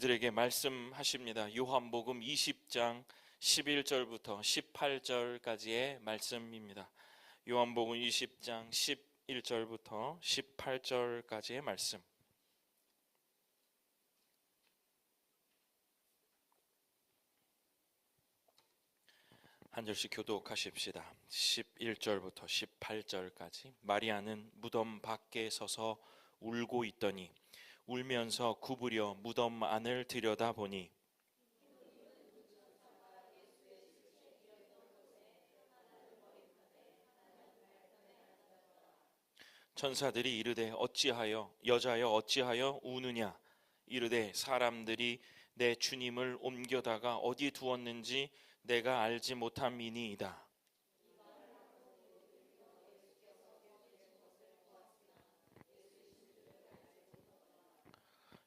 우리들에게 말씀하십니다. 요한복음 20장 11절부터 18절까지의 말씀입니다. 요한복음 20장 11절부터 18절까지의 말씀. 한 절씩 교독하십시다. 11절부터 18절까지 마리아는 무덤 밖에 서서 울고 있더니 울면서 구부려 무덤 안을 들여다보니 천사들이 이르되 어찌하여 여자여 어찌하여 우느냐 이르되 사람들이 내 주님을 옮겨다가 어디 두었는지 내가 알지 못함이니이다.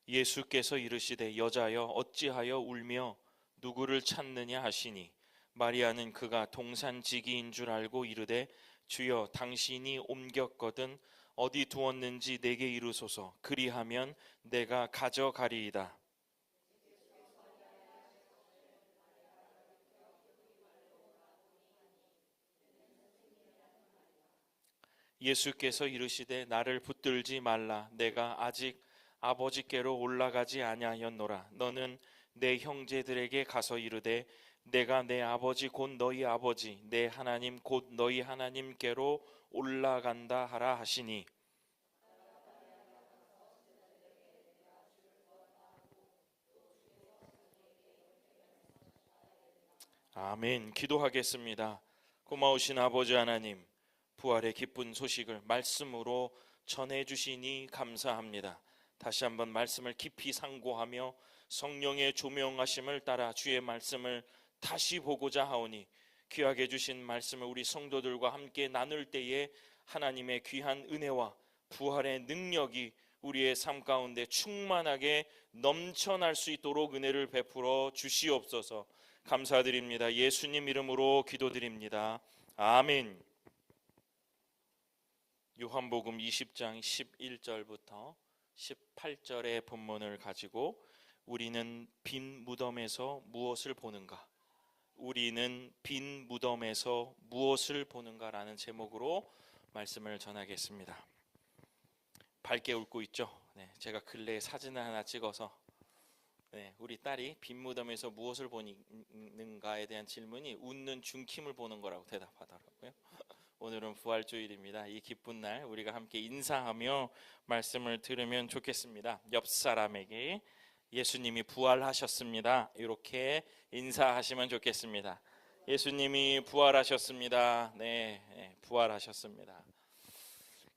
예수께서 이르시되 여자여 어찌하여 울며 누구를 찾느냐 하시니? 마리아는 그가 동산지기인 줄 알고 이르되 주여 당신이 옮겼거든 어디 두었는지 내게 이르소서. 그리하면 내가 가져가리이다. 예수께서 이르시되 나를 붙들지 말라. 내가 아직 아버지께로 올라가지 아니하였노라. 너는 내 형제들에게 가서 이르되 내가 내 아버지 곧 너희 아버지 내 하나님 곧 너희 하나님께로 올라간다 하라 하시니. 아멘. 기도하겠습니다. 고마우신 아버지 하나님 부활의 기쁜 소식을 말씀으로 전해 주시니 감사합니다. 다시 한번 말씀을 깊이 상고하며 성령의 조명하심을 따라 주의 말씀을 다시 보고자 하오니 귀하게 주신 말씀을 우리 성도들과 함께 나눌 때에 하나님의 귀한 은혜와 부활의 능력이 우리의 삶 가운데 충만하게 넘쳐날 수 있도록 은혜를 베풀어 주시옵소서 감사드립니다. 예수님 이름으로 기도드립니다. 아멘. 요한복음 20장 11절부터 18절의 본문을 가지고 우리는 빈 무덤에서 무엇을 보는가? 우리는 빈 무덤에서 무엇을 보는가라는 제목으로 말씀을 전하겠습니다. 밝게 웃고 있죠. 네, 제가 근래에 사진을 하나 찍어서 네, 우리 딸이 빈 무덤에서 무엇을 보는가에 대한 질문이 웃는 중킴을 보는 거라고 대답하더라고요. 오늘은 부활주일입니다. 이 기쁜 날 우리가 함께 인사하며 말씀을 들으면 좋겠습니다. 옆 사람에게 예수님이 부활하셨습니다. 이렇게 인사하시면 좋겠습니다. 예수님이 부활하셨습니다. 네, 네 부활하셨습니다.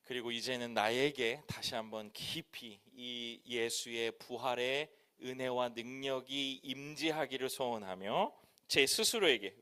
그리고 이제는 나에게 다시 한번 깊이 이 예수의 부활의 은혜와 능력이 임재하기를 소원하며 제 스스로에게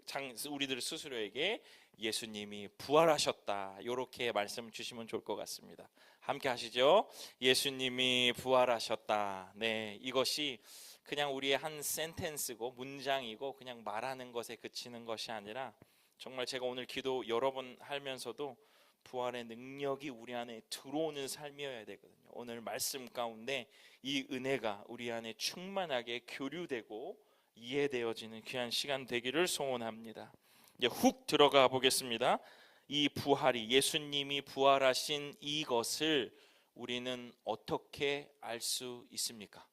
우리들 스스로에게 예수님이 부활하셨다. 이렇게 말씀 주시면 좋을 것 같습니다. 함께 하시죠. 예수님이 부활하셨다. 네, 이것이 그냥 우리의 한 센텐스고 문장이고 그냥 말하는 것에 그치는 것이 아니라 정말 제가 오늘 기도 여러 번 하면서도 부활의 능력이 우리 안에 들어오는 삶이어야 되거든요. 오늘 말씀 가운데 이 은혜가 우리 안에 충만하게 교류되고 이해되어지는 귀한 시간 되기를 소원합니다. 이제 훅 들어가 보겠습니다. 이 부활이 예수님이 부활하신 이것을 우리는 어떻게 알 수 있습니까?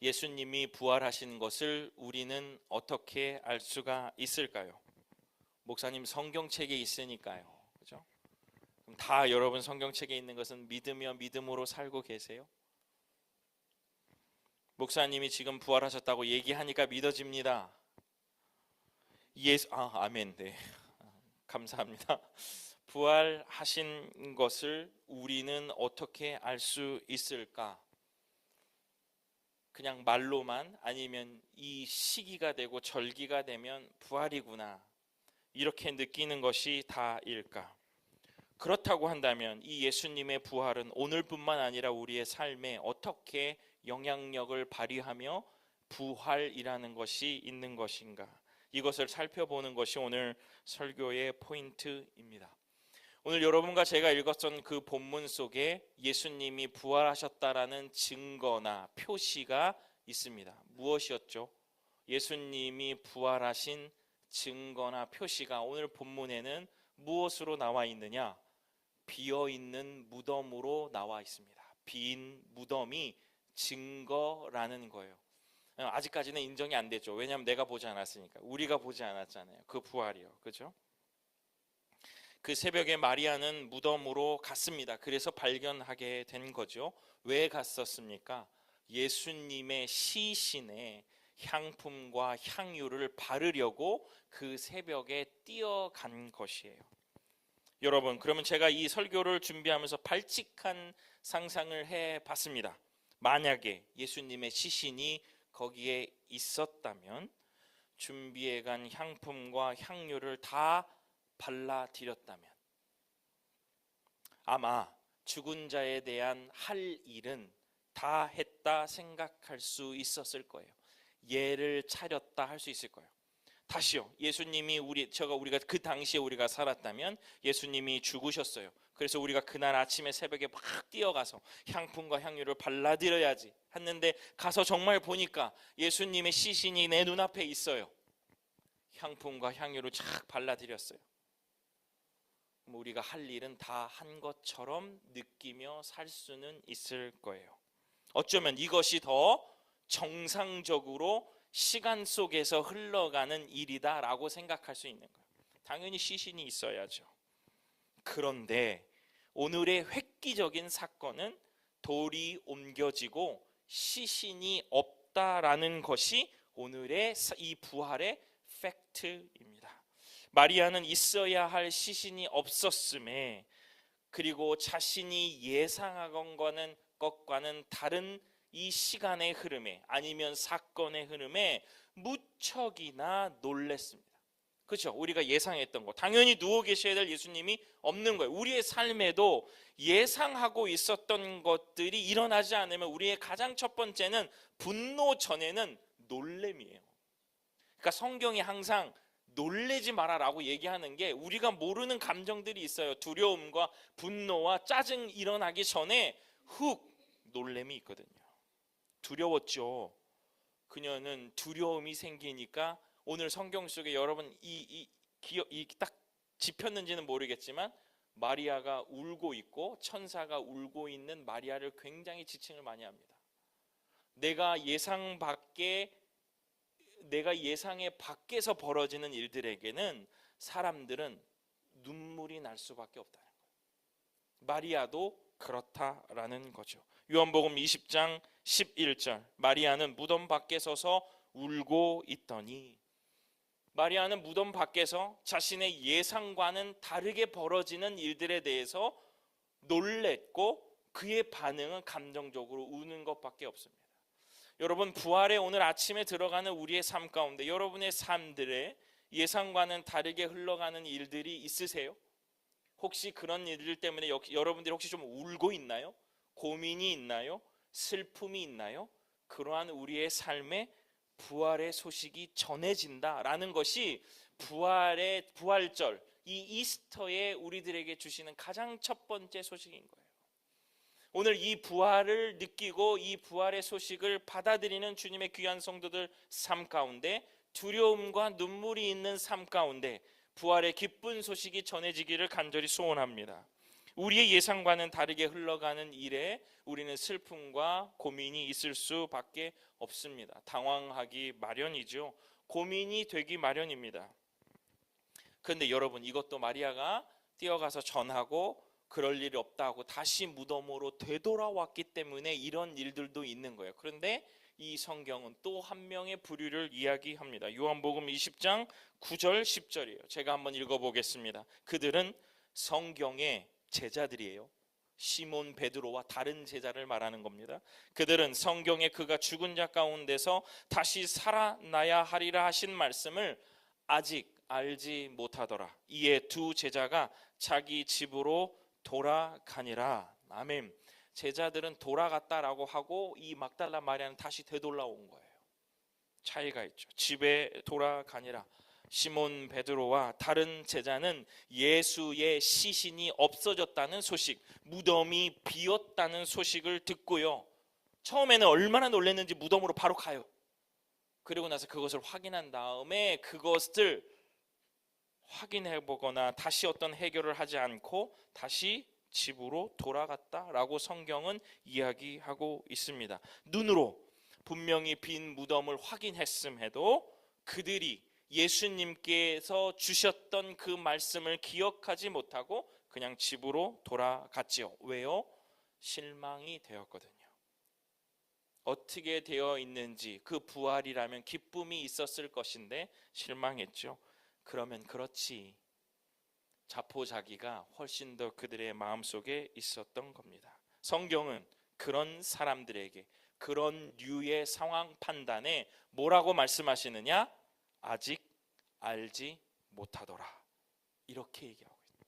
예수님이 부활하신 것을 우리는 어떻게 알 수가 있을까요? 목사님 성경책에 있으니까요. 그죠? 다 여러분 성경책에 있는 것은 믿으며 믿음으로 살고 계세요? 목사님이 지금 부활하셨다고 얘기하니까 믿어집니다. 예수 아 아멘 네 감사합니다. 부활하신 것을 우리는 어떻게 알 수 있을까? 그냥 말로만 아니면 이 시기가 되고 절기가 되면 부활이구나 이렇게 느끼는 것이 다일까? 그렇다고 한다면 이 예수님의 부활은 오늘뿐만 아니라 우리의 삶에 어떻게 영향력을 발휘하며 부활이라는 것이 있는 것인가? 이것을 살펴보는 것이 오늘 설교의 포인트입니다. 오늘 여러분과 제가 읽었던 그 본문 속에 예수님이 부활하셨다라는 증거나 표시가 있습니다. 무엇이었죠? 예수님이 부활하신 증거나 표시가 오늘 본문에는 무엇으로 나와 있느냐? 비어 있는 무덤으로 나와 있습니다. 빈 무덤이 증거라는 거예요. 아직까지는 인정이 안 되죠. 왜냐하면 내가 보지 않았으니까. 우리가 보지 않았잖아요. 그 부활이요. 그죠? 그 새벽에 마리아는 무덤으로 갔습니다. 그래서 발견하게 된 거죠. 왜 갔었습니까? 예수님의 시신에 향품과 향유를 바르려고 그 새벽에 뛰어간 것이에요. 여러분, 그러면 제가 이 설교를 준비하면서 발칙한 상상을 해 봤습니다. 만약에 예수님의 시신이 거기에 있었다면 준비해 간 향품과 향유를 다 발라드렸다면 아마 죽은 자에 대한 할 일은 다 했다 생각할 수 있었을 거예요. 예를 차렸다 할 수 있을 거예요. 다시요. 예수님이 우리 저가 우리가 그 당시에 우리가 살았다면 예수님이 죽으셨어요. 그래서 우리가 그날 아침에 새벽에 막 뛰어가서 향품과 향유를 발라드려야지 했는데 가서 정말 보니까 예수님의 시신이 내 눈앞에 있어요. 향품과 향유를 쫙 발라드렸어요. 우리가 할 일은 다 한 것처럼 느끼며 살 수는 있을 거예요. 어쩌면 이것이 더 정상적으로 시간 속에서 흘러가는 일이다라고 생각할 수 있는 거예요. 당연히 시신이 있어야죠. 그런데 오늘의 획기적인 사건은 돌이 옮겨지고 시신이 없다라는 것이 오늘의 이 부활의 팩트입니다. 마리아는 있어야 할 시신이 없었음에 그리고 자신이 예상하건 것과는 다른 이 시간의 흐름에 아니면 사건의 흐름에 무척이나 놀랬습니다. 그렇죠? 우리가 예상했던 거. 당연히 누워 계셔야 될 예수님이 없는 거예요. 우리의 삶에도 예상하고 있었던 것들이 일어나지 않으면 우리의 가장 첫 번째는 분노 전에는 놀램이에요. 그러니까 성경이 항상 놀래지 마라라고 얘기하는 게 우리가 모르는 감정들이 있어요. 두려움과 분노와 짜증 일어나기 전에 훅 놀램이 있거든요. 두려웠죠. 그녀는 두려움이 생기니까 오늘 성경 속에 여러분 이이 이딱 짚혔는지는 모르겠지만 마리아가 울고 있고 천사가 울고 있는 마리아를 굉장히 지칭을 많이 합니다. 내가 예상 밖에 내가 예상의 밖에서 벌어지는 일들에게는 사람들은 눈물이 날 수밖에 없다는 거예요. 마리아도 그렇다라는 거죠. 요한복음 20장 11절 마리아는 무덤 밖에 서서 울고 있더니 마리아는 무덤 밖에서 자신의 예상과는 다르게 벌어지는 일들에 대해서 놀랬고 그의 반응은 감정적으로 우는 것밖에 없습니다. 여러분 부활에 오늘 아침에 들어가는 우리의 삶 가운데 여러분의 삶들에 예상과는 다르게 흘러가는 일들이 있으세요? 혹시 그런 일들 때문에 여러분들이 혹시 좀 울고 있나요? 고민이 있나요? 슬픔이 있나요? 그러한 우리의 삶에 부활의 소식이 전해진다라는 것이 부활의 부활절 이 이스터에 우리들에게 주시는 가장 첫 번째 소식인 거예요. 오늘 이 부활을 느끼고 이 부활의 소식을 받아들이는 주님의 귀한 성도들 삶 가운데 두려움과 눈물이 있는 삶 가운데 부활의 기쁜 소식이 전해지기를 간절히 소원합니다. 우리의 예상과는 다르게 흘러가는 일에 우리는 슬픔과 고민이 있을 수밖에 없습니다. 당황하기 마련이죠. 고민이 되기 마련입니다. 그런데 여러분 이것도 마리아가 뛰어가서 전하고 그럴 일이 없다고 다시 무덤으로 되돌아왔기 때문에 이런 일들도 있는 거예요. 그런데 이 성경은 또 한 명의 부류를 이야기합니다. 요한복음 20장 9절 10절이에요. 제가 한번 읽어 보겠습니다. 그들은 성경의 제자들이에요. 시몬 베드로와 다른 제자를 말하는 겁니다. 그들은 성경에 그가 죽은 자 가운데서 다시 살아나야 하리라 하신 말씀을 아직 알지 못하더라. 이에 두 제자가 자기 집으로 돌아가니라. 아멘. 제자들은 돌아갔다라고 하고 이 막달라 마리아는 다시 되돌아온 거예요. 차이가 있죠. 집에 돌아가니라. 시몬 베드로와 다른 제자는 예수의 시신이 없어졌다는 소식, 무덤이 비었다는 소식을 듣고요. 처음에는 얼마나 놀랐는지 무덤으로 바로 가요. 그리고 나서 그것을 확인한 다음에 그것을 확인해 보거나 다시 어떤 해결을 하지 않고 다시 집으로 돌아갔다라고 성경은 이야기하고 있습니다. 눈으로 분명히 빈 무덤을 확인했음에도 그들이 예수님께서 주셨던 그 말씀을 기억하지 못하고 그냥 집으로 돌아갔지요. 왜요? 실망이 되었거든요. 어떻게 되어 있는지 그 부활이라면 기쁨이 있었을 것인데 실망했죠. 그러면 그렇지. 자포자기가 훨씬 더 그들의 마음속에 있었던 겁니다. 성경은 그런 사람들에게 그런 류의 상황 판단에 뭐라고 말씀하시느냐? 아직 알지 못하더라. 이렇게 얘기하고 있습니다.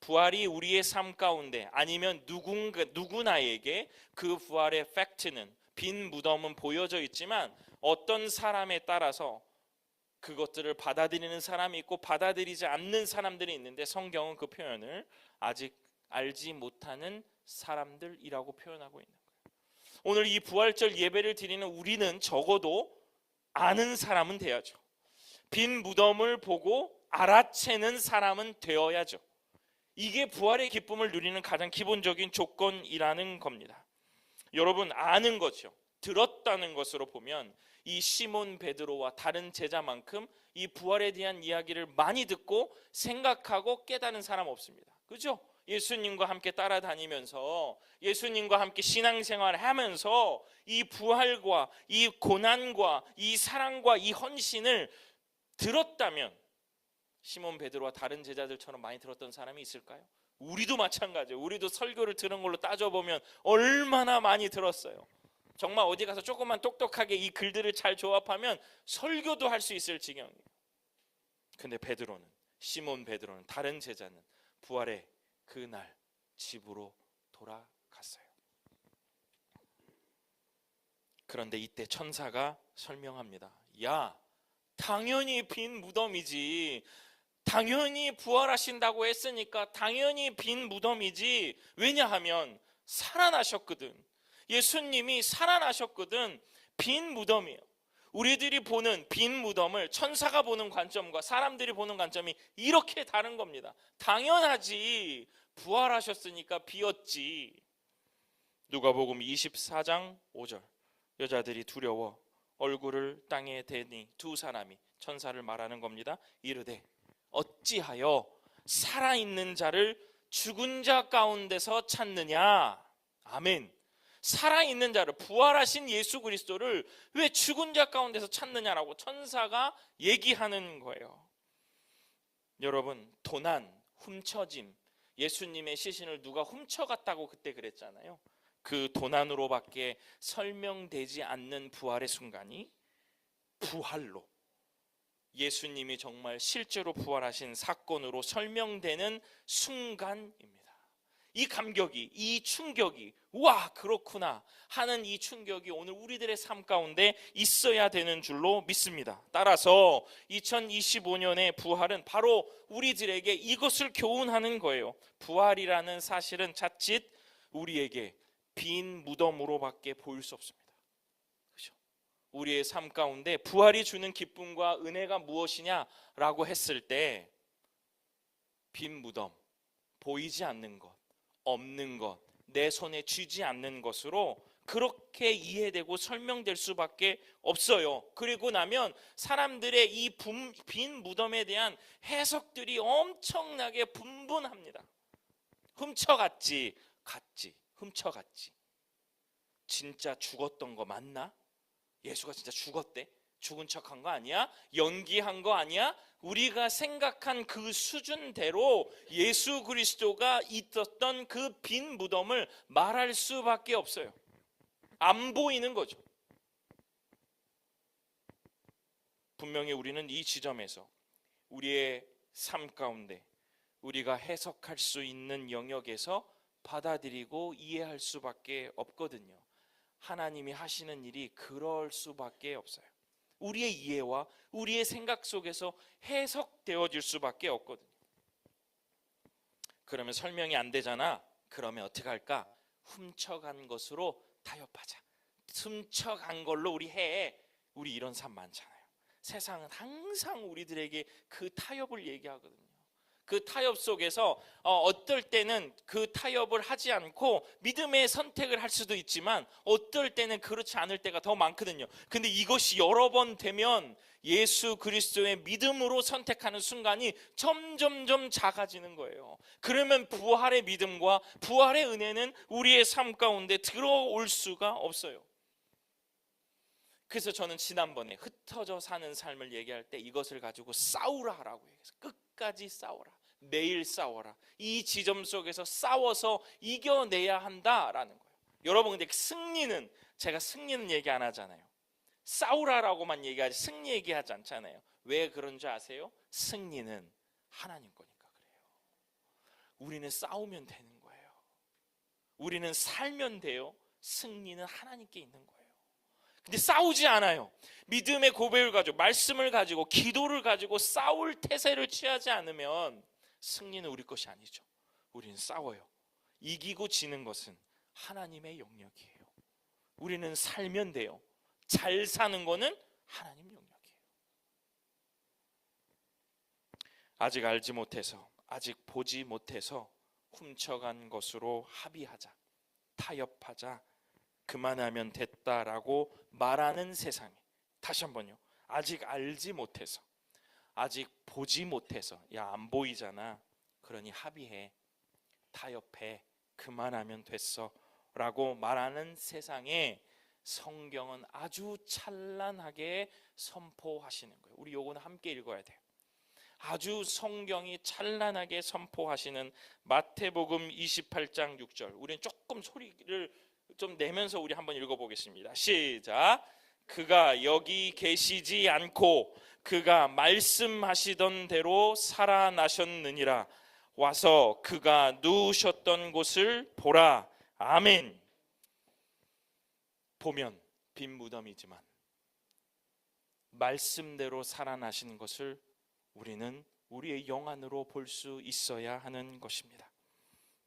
부활이 우리의 삶 가운데 아니면 누군가 누구나에게 그 부활의 팩트는 빈 무덤은 보여져 있지만 어떤 사람에 따라서 그것들을 받아들이는 사람이 있고 받아들이지 않는 사람들이 있는데 성경은 그 표현을 아직 알지 못하는 사람들이라고 표현하고 있는 거예요. 오늘 이 부활절 예배를 드리는 우리는 적어도 아는 사람은 돼야죠. 빈 무덤을 보고 알아채는 사람은 되어야죠. 이게 부활의 기쁨을 누리는 가장 기본적인 조건이라는 겁니다. 여러분 아는 거죠. 들었다는 것으로 보면 이 시몬 베드로와 다른 제자만큼 이 부활에 대한 이야기를 많이 듣고 생각하고 깨닫는 사람 없습니다. 그죠? 예수님과 함께 따라다니면서 예수님과 함께 신앙생활을 하면서 이 부활과 이 고난과 이 사랑과 이 헌신을 들었다면 시몬 베드로와 다른 제자들처럼 많이 들었던 사람이 있을까요? 우리도 마찬가지예요. 우리도 설교를 들은 걸로 따져보면 얼마나 많이 들었어요. 정말 어디 가서 조금만 똑똑하게 이 글들을 잘 조합하면 설교도 할 수 있을 지경이에요. 근데 베드로는 시몬 베드로는 다른 제자는 부활의 그날 집으로 돌아갔어요. 그런데 이때 천사가 설명합니다. 야, 당연히 빈 무덤이지. 당연히 부활하신다고 했으니까 당연히 빈 무덤이지. 왜냐하면 살아나셨거든. 예수님이 살아나셨거든. 빈 무덤이에요. 우리들이 보는 빈 무덤을 천사가 보는 관점과 사람들이 보는 관점이 이렇게 다른 겁니다. 당연하지. 부활하셨으니까 비었지. 누가복음 24장 5절. 여자들이 두려워 얼굴을 땅에 대니 두 사람이 천사를 말하는 겁니다. 이르되 어찌하여 살아있는 자를 죽은 자 가운데서 찾느냐? 아멘. 살아있는 자를 부활하신 예수 그리스도를 왜 죽은 자 가운데서 찾느냐라고 천사가 얘기하는 거예요. 여러분 도난, 훔쳐짐, 예수님의 시신을 누가 훔쳐갔다고 그때 그랬잖아요. 그 도난으로밖에 설명되지 않는 부활의 순간이 부활로 예수님이 정말 실제로 부활하신 사건으로 설명되는 순간입니다. 이 감격이, 이 충격이, 와, 그렇구나 하는 이 충격이 오늘 우리들의 삶 가운데 있어야 되는 줄로 믿습니다. 따라서 2025년의 부활은 바로 우리들에게 이것을 교훈하는 거예요. 부활이라는 사실은 자칫 우리에게 빈 무덤으로밖에 보일 수 없습니다. 그렇죠? 우리의 삶 가운데 부활이 주는 기쁨과 은혜가 무엇이냐라고 했을 때 빈 무덤, 보이지 않는 것, 없는 것, 내 손에 쥐지 않는 것으로 그렇게 이해되고 설명될 수밖에 없어요. 그리고 나면 사람들의 이 빈 무덤에 대한 해석들이 엄청나게 분분합니다. 훔쳐갔지, 갔지, 훔쳐갔지. 진짜 죽었던 거 맞나? 예수가 진짜 죽었대? 죽은 척한 거 아니야? 연기한 거 아니야? 우리가 생각한 그 수준대로 예수 그리스도가 있었던 그 빈 무덤을 말할 수밖에 없어요. 안 보이는 거죠. 분명히 우리는 이 지점에서 우리의 삶 가운데 우리가 해석할 수 있는 영역에서 받아들이고 이해할 수밖에 없거든요. 하나님이 하시는 일이 그럴 수밖에 없어요. 우리의 이해와 우리의 생각 속에서 해석되어질 수밖에 없거든요. 그러면 설명이 안 되잖아. 그러면 어떻게 할까? 훔쳐간 것으로 타협하자. 훔쳐간 걸로 우리 해. 우리 이런 삶 많잖아요. 세상은 항상 우리들에게 그 타협을 얘기하거든요. 그 타협 속에서 어, 떨 때는 그 타협을 하지 않고 믿음의 선택을 할 수도 있지만 어떨 때는 그렇지 않을 때가 더 많거든요. 근데 이것이 여러 번 되면 예수 그리스도의 믿음으로 선택하는 순간이 점점점 작아지는 거예요. 그러면 부활의 믿음과 부활의 은혜는 우리의 삶 가운데 들어올 수가 없어요. 그래서 저는 지난번에 흩어져 사는 삶을 얘기할 때 이것을 가지고 싸우라라고 얘기했어요. 끝까지 싸워라. 매일 싸워라. 이 지점 속에서 싸워서 이겨내야 한다라는 거예요. 여러분 근데 승리는 제가 승리는 얘기 안 하잖아요. 싸우라라고만 얘기하지 승리 얘기하지 않잖아요. 왜 그런 줄 아세요? 승리는 하나님 거니까 그래요. 우리는 싸우면 되는 거예요. 우리는 살면 돼요. 승리는 하나님께 있는 거예요. 근데 싸우지 않아요. 믿음의 고백을 가지고 말씀을 가지고 기도를 가지고 싸울 태세를 취하지 않으면 승리는 우리 것이 아니죠. 우리는 싸워요. 이기고 지는 것은 하나님의 영역이에요. 우리는 살면 돼요. 잘 사는 거는 하나님 영역이에요. 아직 알지 못해서 아직 보지 못해서 훔쳐간 것으로 합의하자. 타협하자. 그만하면 됐다라고 말하는 세상에 다시 한번요. 아직 알지 못해서 아직 보지 못해서 야 안 보이잖아. 그러니 합의해. 타협해. 그만하면 됐어라고 말하는 세상에 성경은 아주 찬란하게 선포하시는 거예요. 우리 요거는 함께 읽어야 돼요. 아주 성경이 찬란하게 선포하시는 마태복음 28장 6절. 우리는 조금 소리를 좀 내면서 우리 한번 읽어보겠습니다. 시작. 그가 여기 계시지 않고 그가 말씀하시던 대로 살아나셨느니라. 와서 그가 누우셨던 곳을 보라. 아멘. 보면 빈 무덤이지만 말씀대로 살아나신 것을 우리는 우리의 영안으로 볼 수 있어야 하는 것입니다.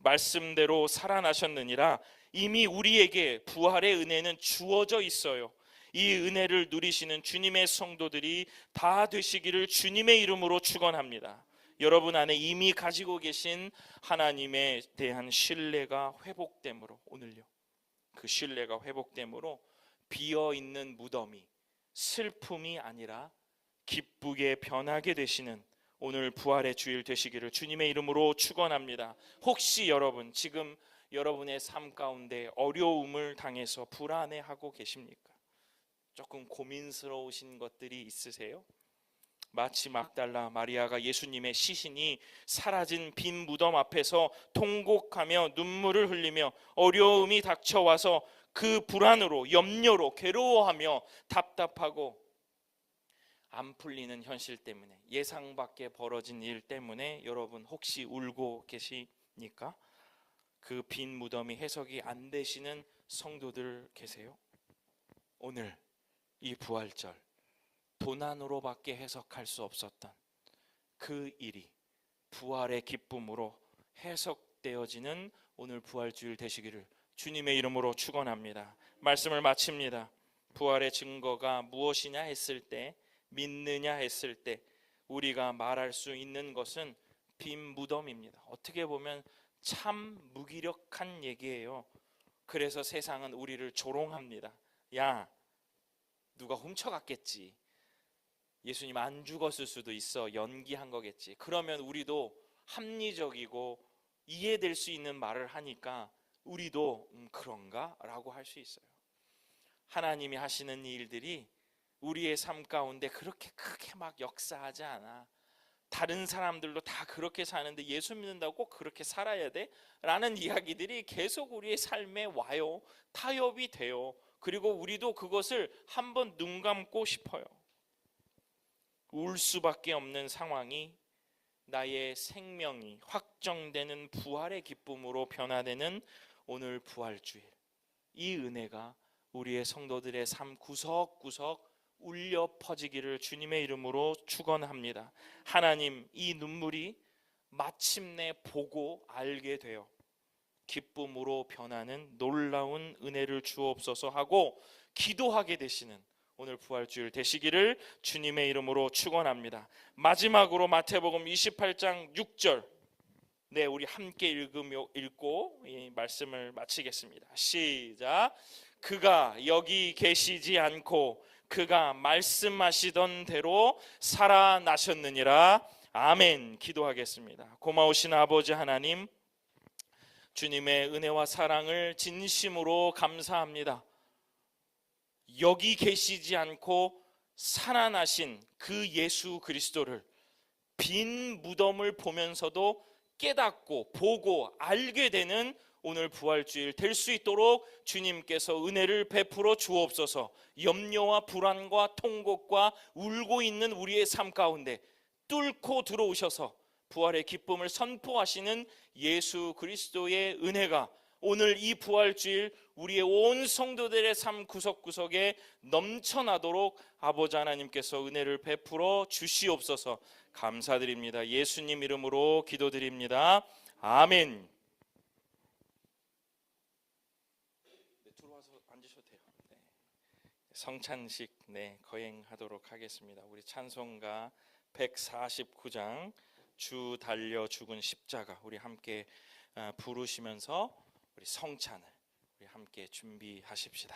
말씀대로 살아나셨느니라 이미 우리에게 부활의 은혜는 주어져 있어요. 이 은혜를 누리시는 주님의 성도들이 다 되시기를 주님의 이름으로 축원합니다. 여러분 안에 이미 가지고 계신 하나님에 대한 신뢰가 회복됨으로 오늘요. 그 신뢰가 회복됨으로 비어 있는 무덤이 슬픔이 아니라 기쁘게 변하게 되시는 오늘 부활의 주일 되시기를 주님의 이름으로 축원합니다. 혹시 여러분 지금 여러분의 삶 가운데 어려움을 당해서 불안해하고 계십니까? 조금 고민스러우신 것들이 있으세요? 마치 막달라 마리아가 예수님의 시신이 사라진 빈 무덤 앞에서 통곡하며 눈물을 흘리며 어려움이 닥쳐와서 그 불안으로 염려로 괴로워하며 답답하고 안 풀리는 현실 때문에 예상 밖에 벌어진 일 때문에 여러분 혹시 울고 계십니까? 그 빈 무덤이 해석이 안 되시는 성도들 계세요? 오늘 이 부활절 도난으로밖에 해석할 수 없었던 그 일이 부활의 기쁨으로 해석되어지는 오늘 부활주일 되시기를 주님의 이름으로 축원합니다. 말씀을 마칩니다. 부활의 증거가 무엇이냐 했을 때 믿느냐 했을 때 우리가 말할 수 있는 것은 빈 무덤입니다. 어떻게 보면 참 무기력한 얘기예요. 그래서 세상은 우리를 조롱합니다. 야, 누가 훔쳐갔겠지. 예수님 안 죽었을 수도 있어. 연기한 거겠지. 그러면 우리도 합리적이고 이해될 수 있는 말을 하니까 우리도 음, 그런가? 라고 할 수 있어요. 하나님이 하시는 일들이 우리의 삶 가운데 그렇게 크게 막 역사하지 않아. 다른 사람들도 다 그렇게 사는데 예수 믿는다고 꼭 그렇게 살아야 돼? 라는 이야기들이 계속 우리의 삶에 와요. 타협이 돼요. 그리고 우리도 그것을 한번 눈 감고 싶어요. 울 수밖에 없는 상황이 나의 생명이 확정되는 부활의 기쁨으로 변화되는 오늘 부활주일. 이 은혜가 우리의 성도들의 삶 구석구석 울려 퍼지기를 주님의 이름으로 축원합니다. 하나님 이 눈물이 마침내 보고 알게 되어 기쁨으로 변하는 놀라운 은혜를 주옵소서 하고 기도하게 되시는 오늘 부활주일 되시기를 주님의 이름으로 축원합니다. 마지막으로 마태복음 28장 6절 네, 우리 함께 읽으며 읽고 이 말씀을 마치겠습니다. 시작. 그가 여기 계시지 않고 그가 말씀하시던 대로 살아나셨느니라. 아멘. 기도하겠습니다. 고마우신 아버지 하나님, 주님의 은혜와 사랑을 진심으로 감사합니다. 여기 계시지 않고 살아나신 그 예수 그리스도를 빈 무덤을 보면서도 깨닫고 보고 알게 되는 오늘 부활주일 될 수 있도록 주님께서 은혜를 베풀어 주옵소서. 염려와 불안과 통곡과 울고 있는 우리의 삶 가운데 뚫고 들어오셔서 부활의 기쁨을 선포하시는 예수 그리스도의 은혜가 오늘 이 부활주일 우리의 온 성도들의 삶 구석구석에 넘쳐나도록 아버지 하나님께서 은혜를 베풀어 주시옵소서 감사드립니다. 예수님 이름으로 기도드립니다. 아멘. 네, 들어와서 앉으셔도 돼요. 네. 성찬식 네, 거행하도록 하겠습니다. 우리 찬송가 149장 주 달려 죽은 십자가 우리 함께 아, 부르시면서 우리 성찬을 우리 함께 준비하십시다.